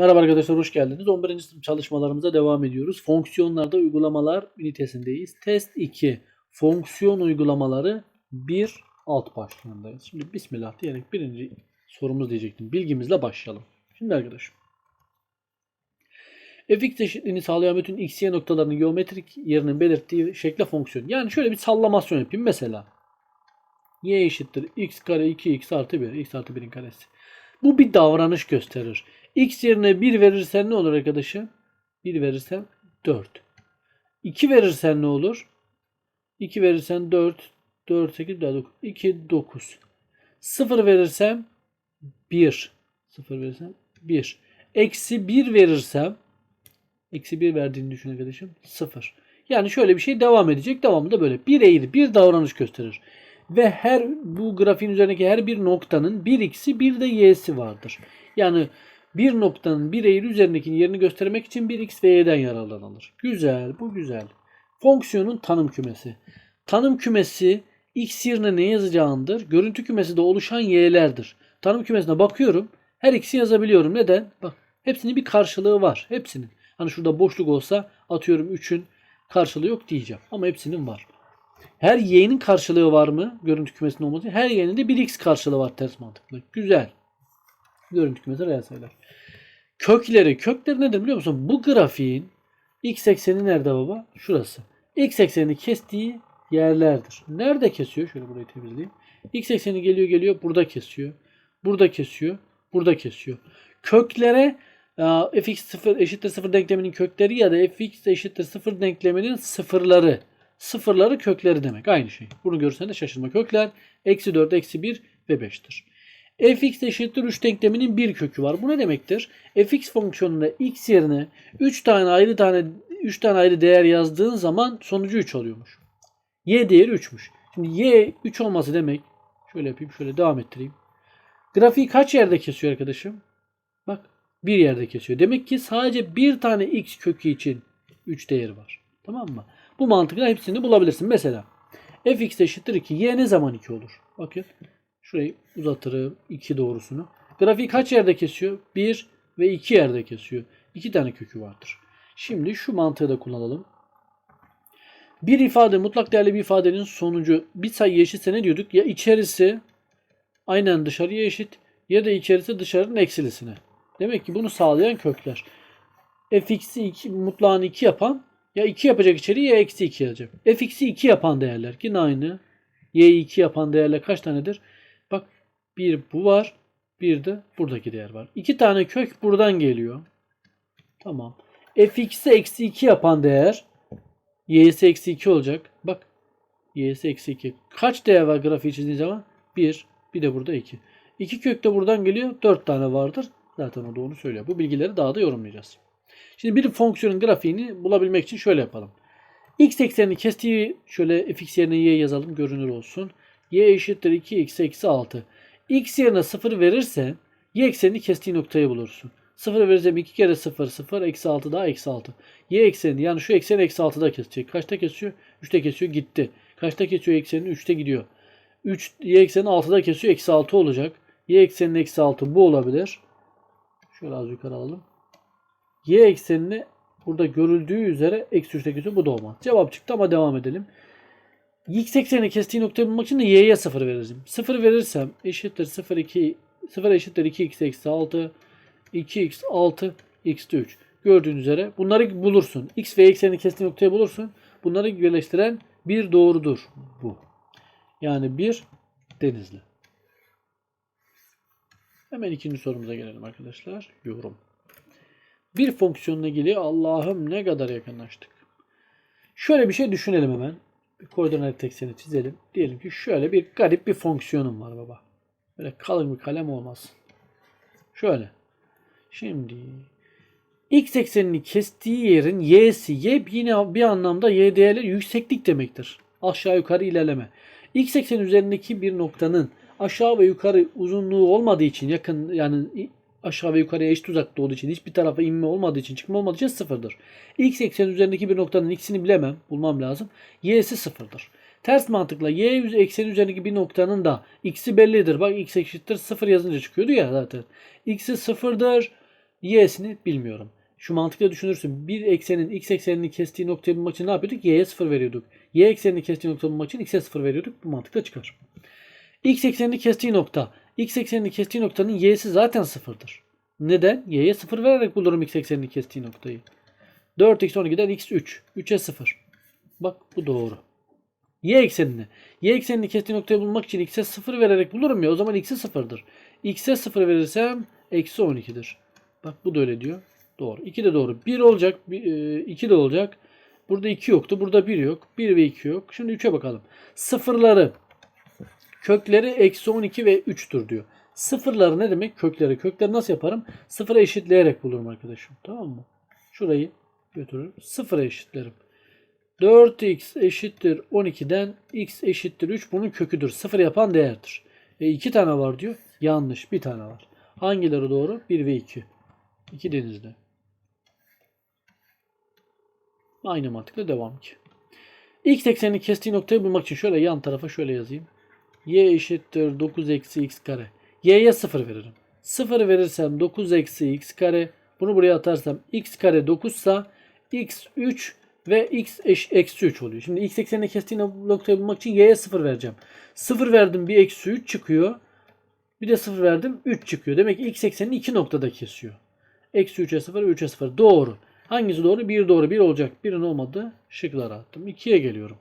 Merhaba arkadaşlar hoş geldiniz. 11. sınıf çalışmalarımıza devam ediyoruz. Fonksiyonlarda uygulamalar ünitesindeyiz. Test 2. Fonksiyon uygulamaları 1 alt başlığındayız. Şimdi bismillah diyerek birinci sorumuz diyecektim. Bilgimizle başlayalım. Şimdi arkadaşım. fx eşitliğini sağlayan bütün x, y noktalarının geometrik yerinin belirttiği şekle fonksiyon. Yani şöyle bir sallamasyon yapayım mesela. y eşittir x kare 2x artı 1. x artı 1'in karesi. Bu bir davranış gösterir. X yerine 1 verirsen ne olur arkadaşım? 1 verirsen 4. 2 verirsen ne olur? 2 verirsen 4. 4, 8, 9. 2, 9. 0 verirsem 1. 0 verirsem 1. Eksi 1 verirsem eksi 1 verdiğini düşün arkadaşım. 0. Yani şöyle bir şey devam edecek. Devamı da böyle. Bir eğri, bir davranış gösterir. Ve her bu grafiğin üzerindeki her bir noktanın bir x'i bir de y'si vardır. Yani bir noktanın bir eğri üzerindeki yerini göstermek için bir x ve y'den yararlanılır. Güzel, bu güzel. Fonksiyonun tanım kümesi. Tanım kümesi x yerine ne yazacağındır. Görüntü kümesi de oluşan y'lerdir. Tanım kümesine bakıyorum. Her x'i yazabiliyorum. Neden? Bak hepsinin bir karşılığı var. Hepsinin. Hani şurada boşluk olsa atıyorum 3'ün karşılığı yok diyeceğim. Ama hepsinin var. Her y'nin karşılığı var mı? Görüntü kümesinin olması. Her y'nin de bir x karşılığı var ters mantıklı. Güzel. Görüntü kümesi reel sayılar. Kökleri. Kökleri nedir biliyor musun? Bu grafiğin x ekseni nerede baba? Şurası. X eksenini kestiği yerlerdir. Nerede kesiyor? Şöyle burayı temizleyeyim. X ekseni geliyor geliyor. Burada kesiyor. Burada kesiyor. Burada kesiyor. Köklere e, fx 0 eşittir 0 denkleminin kökleri ya da fx eşittir 0 denkleminin sıfırları. Sıfırları kökleri demek. Aynı şey. Bunu görürsen de şaşırma. Kökler eksi 4, eksi 1 ve 5'tir. fx eşittir 3 denkleminin bir kökü var. Bu ne demektir? fx fonksiyonunda x yerine 3 tane ayrı tane 3 tane ayrı değer yazdığın zaman sonucu 3 oluyormuş. y değeri 3'müş. Şimdi y 3 olması demek şöyle yapayım şöyle devam ettireyim. Grafiği kaç yerde kesiyor arkadaşım? Bak bir yerde kesiyor. Demek ki sadece bir tane x kökü için 3 değeri var. Tamam mı? Bu mantıkla hepsini bulabilirsin. Mesela fx eşittir 2. y ne zaman 2 olur? Bakın şurayı uzatırım 2 doğrusunu. Grafiği kaç yerde kesiyor? 1 ve 2 yerde kesiyor. 2 tane kökü vardır. Şimdi şu mantığı da kullanalım. Bir ifade mutlak değerli bir ifadenin sonucu bir sayı eşitse ne diyorduk? Ya içerisi aynen dışarıya eşit ya da içerisi dışarının eksilisine. Demek ki bunu sağlayan kökler. fx'i 2, mutlağını 2 yapan ya 2 yapacak içeri ya eksi 2 yazacak. fx'i 2 yapan değerler yine aynı. y'yi 2 yapan değerler kaç tanedir? Bak bir bu var. Bir de buradaki değer var. 2 tane kök buradan geliyor. Tamam. fx'i eksi 2 yapan değer y'si eksi 2 olacak. Bak y'si eksi 2. Kaç değer var grafiği çizdiğin zaman? 1. Bir de burada 2. 2 kök de buradan geliyor. 4 tane vardır. Zaten o da onu söylüyor. Bu bilgileri daha da yorumlayacağız. Şimdi bir fonksiyonun grafiğini bulabilmek için şöyle yapalım. X eksenini kestiği şöyle fx yerine y yazalım görünür olsun. y eşittir 2x eksi 6. x yerine 0 verirse y eksenini kestiği noktayı bulursun. 0 verirsem 2 kere 0 0 eksi 6 daha eksi 6. Y ekseni yani şu ekseni eksi 6'da kesecek. Kaçta kesiyor? 3'te kesiyor gitti. Kaçta kesiyor eksenini? 3'te gidiyor. 3 y ekseni 6'da kesiyor. Eksi 6 olacak. Y ekseninin eksi 6 bu olabilir. Şöyle az yukarı alalım. Y eksenini burada görüldüğü üzere eksi 3'te kesiyor. Bu da olmaz. Cevap çıktı ama devam edelim. X eksenini kestiği noktayı bulmak için de y'ye 0 veririm. 0 verirsem eşittir 0 2 0 eşittir 2x eksi 6 2x 6 x 3. Gördüğünüz üzere bunları bulursun. X ve eksenini kestiği noktayı bulursun. Bunları birleştiren bir doğrudur bu. Yani bir denizli. Hemen ikinci sorumuza gelelim arkadaşlar. Yorum. Bir fonksiyonla ilgili Allah'ım ne kadar yakınlaştık. Şöyle bir şey düşünelim hemen. Koordinat ekseni çizelim. Diyelim ki şöyle bir garip bir fonksiyonum var baba. Böyle kalın bir kalem olmaz. Şöyle. Şimdi x eksenini kestiği yerin y'si y yine bir anlamda y değerleri yükseklik demektir. Aşağı yukarı ilerleme. X ekseni üzerindeki bir noktanın aşağı ve yukarı uzunluğu olmadığı için yakın yani aşağı ve yukarıya eşit uzakta olduğu için hiçbir tarafa inme olmadığı için çıkma olmadığı için sıfırdır. X ekseni üzerindeki bir noktanın x'ini bilemem. Bulmam lazım. Y'si sıfırdır. Ters mantıkla y ekseni üzerindeki bir noktanın da x'i bellidir. Bak x eşittir sıfır yazınca çıkıyordu ya zaten. x'i sıfırdır. Y'sini bilmiyorum. Şu mantıkla düşünürsün. Bir eksenin x eksenini kestiği noktayı bulmak için ne yapıyorduk? Y'ye 0 veriyorduk. Y eksenini kestiği noktayı bulmak için x'e 0 veriyorduk. Bu mantıkla çıkar. X eksenini kestiği nokta. X eksenini kestiği noktanın y'si zaten sıfırdır. Neden? Y'ye 0 vererek bulurum x eksenini kestiği noktayı. 4x 12'den x 3. 3'e 0. Bak bu doğru. Y eksenini. Y eksenini kestiği noktayı bulmak için x'e 0 vererek bulurum ya. O zaman x'i 0'dır. x'e 0 verirsem eksi 12'dir. Bak bu da öyle diyor. Doğru. 2 de doğru. 1 olacak. 2 de olacak. Burada 2 yoktu. Burada 1 yok. 1 ve 2 yok. Şimdi 3'e bakalım. Sıfırları kökleri eksi 12 ve 3'tür diyor. Sıfırları ne demek? Kökleri. Kökleri nasıl yaparım? Sıfıra eşitleyerek bulurum arkadaşım. Tamam mı? Şurayı götürürüm. Sıfıra eşitlerim. 4x eşittir 12'den x eşittir 3 bunun köküdür. Sıfır yapan değerdir. E iki tane var diyor. Yanlış. Bir tane var. Hangileri doğru? 1 ve 2. 2 denizde. Aynı mantıkla devam ki. X eksenini kestiği noktayı bulmak için şöyle yan tarafa şöyle yazayım. Y eşittir 9 eksi x kare. Y'ye 0 veririm. 0 verirsem 9 eksi x kare. Bunu buraya atarsam x kare 9 sa x 3 ve x eş, eksi 3 oluyor. Şimdi x eksenini kestiği noktayı bulmak için y'ye 0 vereceğim. 0 verdim bir eksi 3 çıkıyor. Bir de 0 verdim 3 çıkıyor. Demek ki x eksenini iki noktada kesiyor. Eksi 3'e 0 3'e 0. Doğru. Hangisi doğru? 1 doğru. 1 olacak. 1'in olmadı. Şıklara attım. 2'ye geliyorum.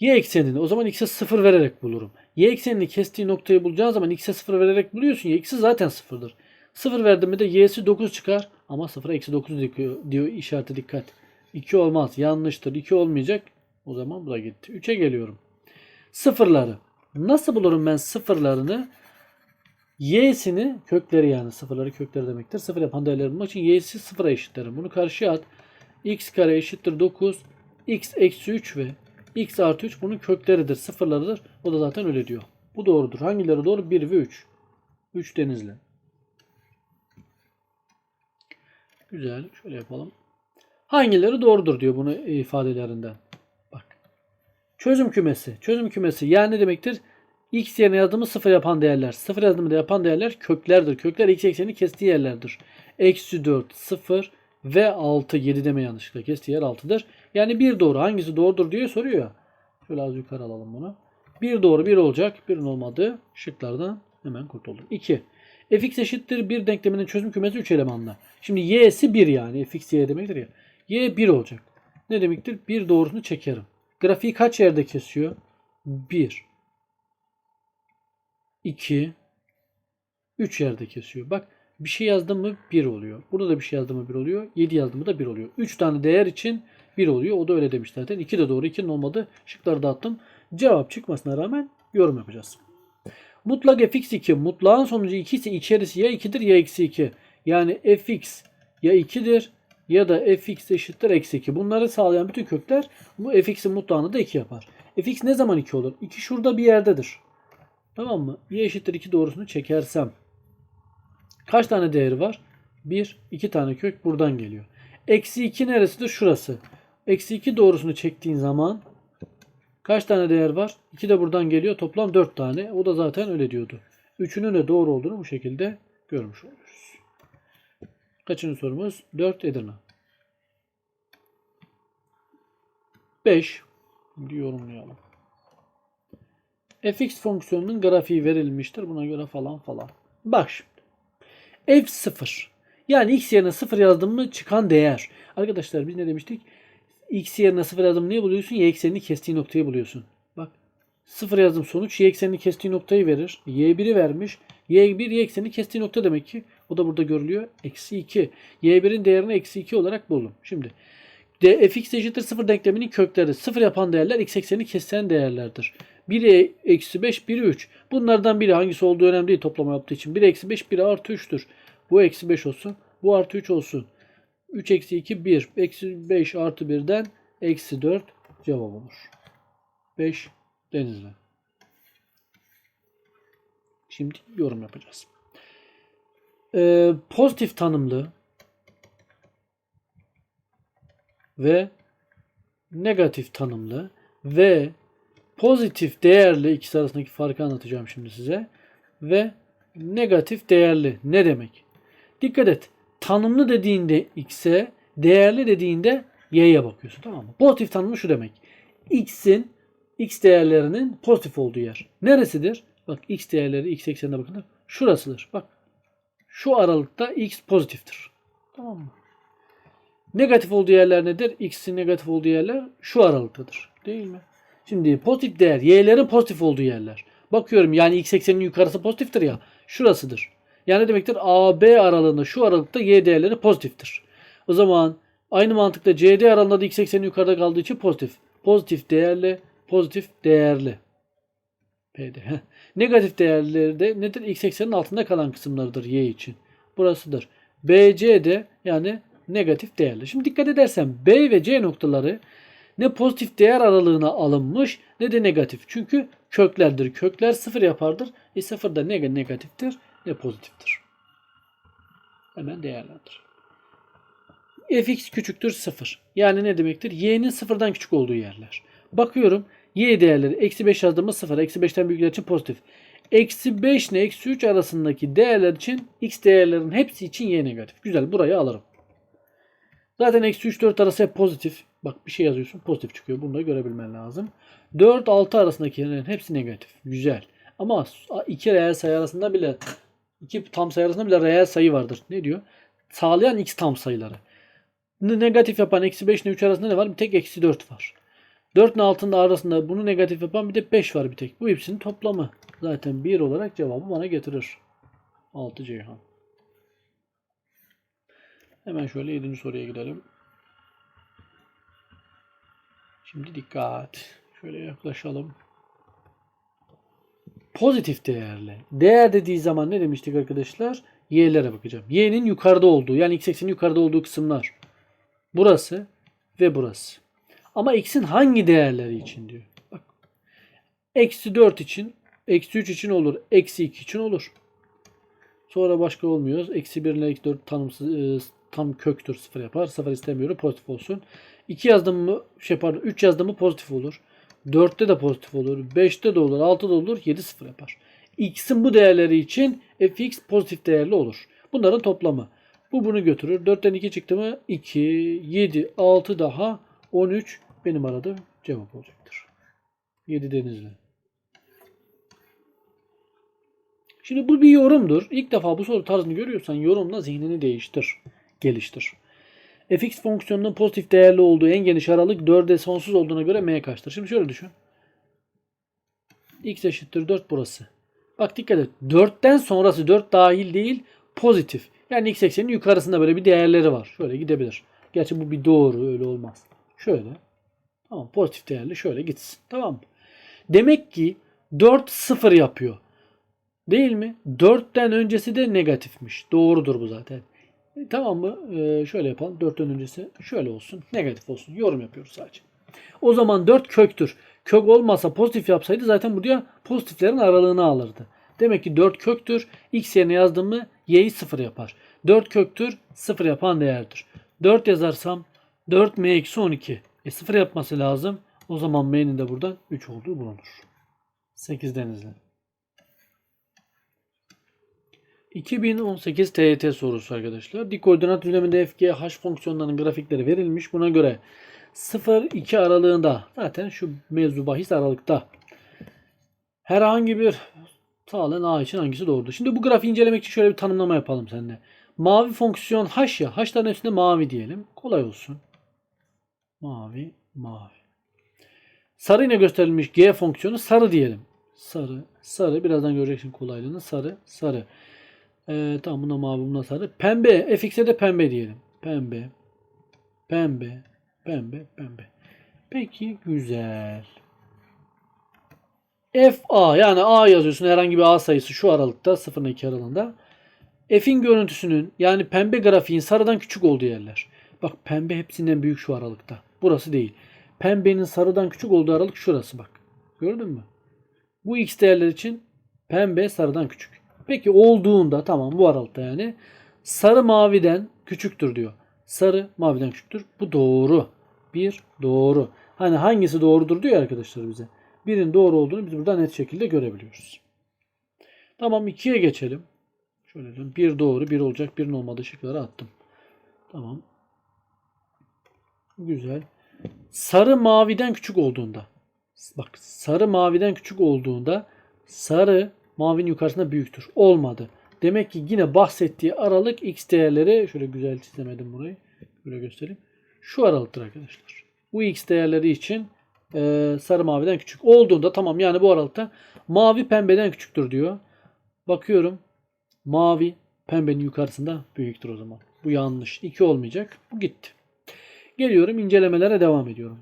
Y eksenini o zaman x'e 0 vererek bulurum. Y eksenini kestiği noktayı bulacağın zaman x'e 0 vererek buluyorsun ya x'i zaten 0'dır. 0 verdim mi de y'si 9 çıkar ama 0'a eksi 9 diyor, diyor işareti dikkat. 2 olmaz yanlıştır 2 olmayacak o zaman bu da gitti. 3'e geliyorum. Sıfırları. Nasıl bulurum ben sıfırlarını? Y'sini kökleri yani sıfırları kökleri demektir. Sıfır yapan değerleri bulmak için y'si sıfıra eşitlerim. Bunu karşıya at. x kare eşittir 9. x eksi 3 ve x artı 3 bunun kökleridir. Sıfırlarıdır. O da zaten öyle diyor. Bu doğrudur. Hangileri doğru? 1 ve 3. 3 denizli. Güzel. Şöyle yapalım. Hangileri doğrudur diyor bunu ifadelerinden. Bak. Çözüm kümesi. Çözüm kümesi yani ne demektir? X yerine yazdığımız sıfır yapan değerler. Sıfır yazdığımda yapan değerler köklerdir. Kökler x eksenini kestiği yerlerdir. Eksi 4, 0 ve 6. 7 deme yanlışlıkla kestiği yer 6'dır. Yani bir doğru. Hangisi doğrudur diye soruyor. Şöyle az yukarı alalım bunu. Bir doğru bir olacak. Birin olmadığı şıklardan hemen kurtulduk. 2. fx eşittir 1 denkleminin çözüm kümesi 3 elemanlı. Şimdi y'si 1 yani. fx y demektir ya. y 1 olacak. Ne demektir? 1 doğrusunu çekerim. Grafiği kaç yerde kesiyor? 1 2 3 yerde kesiyor. Bak bir şey yazdım mı 1 oluyor. Burada da bir şey yazdım mı 1 oluyor. 7 yazdım mı da 1 oluyor. 3 tane değer için 1 oluyor. O da öyle demiş zaten. 2 de doğru. 2'nin olmadı. Şıkları dağıttım. Cevap çıkmasına rağmen yorum yapacağız. Mutlak fx2. Mutlağın sonucu 2 ise içerisi ya 2'dir ya eksi 2. Yani fx ya 2'dir ya da fx eşittir eksi 2. Bunları sağlayan bütün kökler bu fx'in mutlağını da 2 yapar. fx ne zaman 2 olur? 2 şurada bir yerdedir. Tamam mı? Y eşittir 2 doğrusunu çekersem kaç tane değeri var? 1, 2 tane kök buradan geliyor. Eksi 2 neresidir? Şurası. Eksi 2 doğrusunu çektiğin zaman kaç tane değer var? 2 de buradan geliyor. Toplam 4 tane. O da zaten öyle diyordu. Üçünün de doğru olduğunu bu şekilde görmüş oluyoruz. Kaçıncı sorumuz? 4 Edirne. 5. Şimdi yorumlayalım fx fonksiyonunun grafiği verilmiştir. Buna göre falan falan. Bak şimdi. f0. Yani x yerine 0 yazdım mı çıkan değer. Arkadaşlar biz ne demiştik? X yerine 0 yazdım niye buluyorsun? Y eksenini kestiği noktayı buluyorsun. Bak 0 yazdım sonuç y eksenini kestiği noktayı verir. y1'i vermiş. y1 y eksenini kestiği nokta demek ki. O da burada görülüyor. Eksi 2. y1'in değerini eksi 2 olarak buldum. Şimdi de fx eşittir 0 denkleminin kökleri. 0 yapan değerler x eksenini kesen değerlerdir. 1'e eksi 5, 1'e 3. Bunlardan biri hangisi olduğu önemli değil toplama yaptığı için. 1 eksi 5, 1 artı 3'tür. Bu eksi 5 olsun. Bu artı 3 olsun. 3 eksi 2, 1. Eksi 5 artı 1'den eksi 4 cevap olur. 5 denizli. Şimdi yorum yapacağız. Ee, pozitif tanımlı ve negatif tanımlı ve pozitif değerli ikisi arasındaki farkı anlatacağım şimdi size. Ve negatif değerli ne demek? Dikkat et. Tanımlı dediğinde x'e, değerli dediğinde y'ye bakıyorsun. Tamam mı? Pozitif tanımlı şu demek. x'in x değerlerinin pozitif olduğu yer. Neresidir? Bak x değerleri x eksenine bakın. Şurasıdır. Bak. Şu aralıkta x pozitiftir. Tamam mı? Negatif olduğu yerler nedir? X'in negatif olduğu yerler şu aralıktadır. Değil mi? Şimdi pozitif değer y'lerin pozitif olduğu yerler. Bakıyorum yani x eksenin yukarısı pozitiftir ya. Şurasıdır. Yani demektir? AB aralığında şu aralıkta y değerleri pozitiftir. O zaman aynı mantıkla CD aralığında da x eksenin yukarıda kaldığı için pozitif. Pozitif değerli, pozitif değerli. P'de. Negatif değerleri de nedir? X eksenin altında kalan kısımlarıdır y için. Burasıdır. BC de yani negatif değerli. Şimdi dikkat edersen B ve C noktaları ne pozitif değer aralığına alınmış ne de negatif. Çünkü köklerdir. Kökler sıfır yapardır. E sıfır da ne negatiftir ne pozitiftir. Hemen değerlendir. fx küçüktür sıfır. Yani ne demektir? y'nin sıfırdan küçük olduğu yerler. Bakıyorum y değerleri eksi 5 yazdığımda sıfır. Eksi 5'ten büyükler için pozitif. Eksi 5 ile eksi 3 arasındaki değerler için x değerlerin hepsi için y negatif. Güzel burayı alırım. Zaten eksi 3 4 arası hep pozitif. Bak bir şey yazıyorsun pozitif çıkıyor. Bunu da görebilmen lazım. 4 6 arasındakilerin hepsi negatif. Güzel. Ama iki reel sayı arasında bile iki tam sayı arasında bile reel sayı vardır. Ne diyor? Sağlayan x tam sayıları. Ne- Negatif yapan eksi 5 ile 3 arasında ne var? Bir tek eksi 4 var. 4 ile altında arasında bunu negatif yapan bir de 5 var bir tek. Bu hepsinin toplamı. Zaten 1 olarak cevabı bana getirir. 6 Ceyhan. Hemen şöyle 7. soruya gidelim. Şimdi dikkat. Şöyle yaklaşalım. Pozitif değerli. Değer dediği zaman ne demiştik arkadaşlar? Y'lere bakacağım. Y'nin yukarıda olduğu yani x eksenin yukarıda olduğu kısımlar. Burası ve burası. Ama x'in hangi değerleri için diyor. Bak. Eksi 4 için, eksi 3 için olur. Eksi 2 için olur. Sonra başka olmuyor. Eksi 1 ile eksi 4 tanımsız, e, tam köktür. Sıfır yapar. Sıfır istemiyorum. Pozitif olsun. 2 yazdım mı şey pardon 3 yazdım mı pozitif olur. 4'te de pozitif olur. 5'te de olur. 6'da da olur. 7 sıfır yapar. X'in bu değerleri için fx pozitif değerli olur. Bunların toplamı. Bu bunu götürür. 4'ten 2 çıktı mı 2, 7, 6 daha 13 benim aradığım cevap olacaktır. 7 denizli. Şimdi bu bir yorumdur. İlk defa bu soru tarzını görüyorsan yorumla zihnini değiştir, geliştir. Fx fonksiyonunun pozitif değerli olduğu en geniş aralık 4'e sonsuz olduğuna göre m kaçtır? Şimdi şöyle düşün. x eşittir 4 burası. Bak dikkat et. 4'ten sonrası 4 dahil değil pozitif. Yani x eksenin yukarısında böyle bir değerleri var. Şöyle gidebilir. Gerçi bu bir doğru öyle olmaz. Şöyle. Tamam pozitif değerli şöyle gitsin. Tamam? Demek ki 4 0 yapıyor. Değil mi? 4'ten öncesi de negatifmiş. Doğrudur bu zaten. E, tamam mı? Ee, şöyle yapalım. 4'ten öncesi şöyle olsun. Negatif olsun. Yorum yapıyoruz sadece. O zaman 4 köktür. Kök olmasa pozitif yapsaydı zaten buraya pozitiflerin aralığını alırdı. Demek ki 4 köktür. X yerine yazdım mı y'yi 0 yapar. 4 köktür 0 yapan değerdir. 4 yazarsam 4m eksi 12. E 0 yapması lazım. O zaman m'nin de buradan 3 olduğu bulunur. 8 denizli. 2018 TYT sorusu arkadaşlar. Dik koordinat düzleminde f, g, h fonksiyonlarının grafikleri verilmiş. Buna göre 0-2 aralığında zaten şu mevzu bahis aralıkta herhangi bir sağlayan a için hangisi doğrudur? Şimdi bu grafiği incelemek için şöyle bir tanımlama yapalım seninle. Mavi fonksiyon h ya. H'ların üstünde mavi diyelim. Kolay olsun. Mavi, mavi. Sarı ile gösterilmiş g fonksiyonu sarı diyelim. Sarı, sarı. Birazdan göreceksin kolaylığını. Sarı, sarı. Ee, tamam buna mavi buna sarı. Pembe. fx'e de pembe diyelim. Pembe. Pembe. Pembe. Pembe. Peki güzel. FA yani A yazıyorsun herhangi bir A sayısı şu aralıkta 0 ile 2 aralığında. F'in görüntüsünün yani pembe grafiğin sarıdan küçük olduğu yerler. Bak pembe hepsinden büyük şu aralıkta. Burası değil. Pembenin sarıdan küçük olduğu aralık şurası bak. Gördün mü? Bu x değerler için pembe sarıdan küçük. Peki olduğunda tamam bu aralıkta yani sarı maviden küçüktür diyor. Sarı maviden küçüktür. Bu doğru. Bir doğru. Hani hangisi doğrudur diyor arkadaşlar bize. Birin doğru olduğunu biz burada net şekilde görebiliyoruz. Tamam ikiye geçelim. Şöyle diyorum. Bir doğru, bir olacak. Birinin olmadığı şıkları attım. Tamam. Güzel. Sarı maviden küçük olduğunda. Bak sarı maviden küçük olduğunda sarı mavinin yukarısında büyüktür. Olmadı. Demek ki yine bahsettiği aralık x değerleri şöyle güzel çizemedim burayı. Böyle göstereyim. Şu aralıktır arkadaşlar. Bu x değerleri için e, sarı maviden küçük olduğunda tamam yani bu aralıkta mavi pembeden küçüktür diyor. Bakıyorum. Mavi pembenin yukarısında büyüktür o zaman. Bu yanlış. 2 olmayacak. Bu gitti. Geliyorum incelemelere devam ediyorum.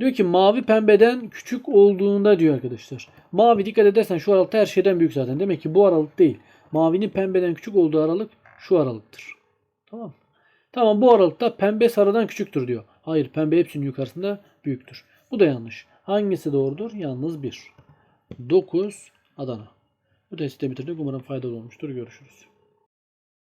Diyor ki mavi pembeden küçük olduğunda diyor arkadaşlar. Mavi dikkat edersen şu aralıkta her şeyden büyük zaten. Demek ki bu aralık değil. Mavinin pembeden küçük olduğu aralık şu aralıktır. Tamam. Tamam bu aralıkta pembe sarıdan küçüktür diyor. Hayır pembe hepsinin yukarısında büyüktür. Bu da yanlış. Hangisi doğrudur? Yalnız 1. 9 Adana. Bu testi bitirdik. Umarım faydalı olmuştur. Görüşürüz.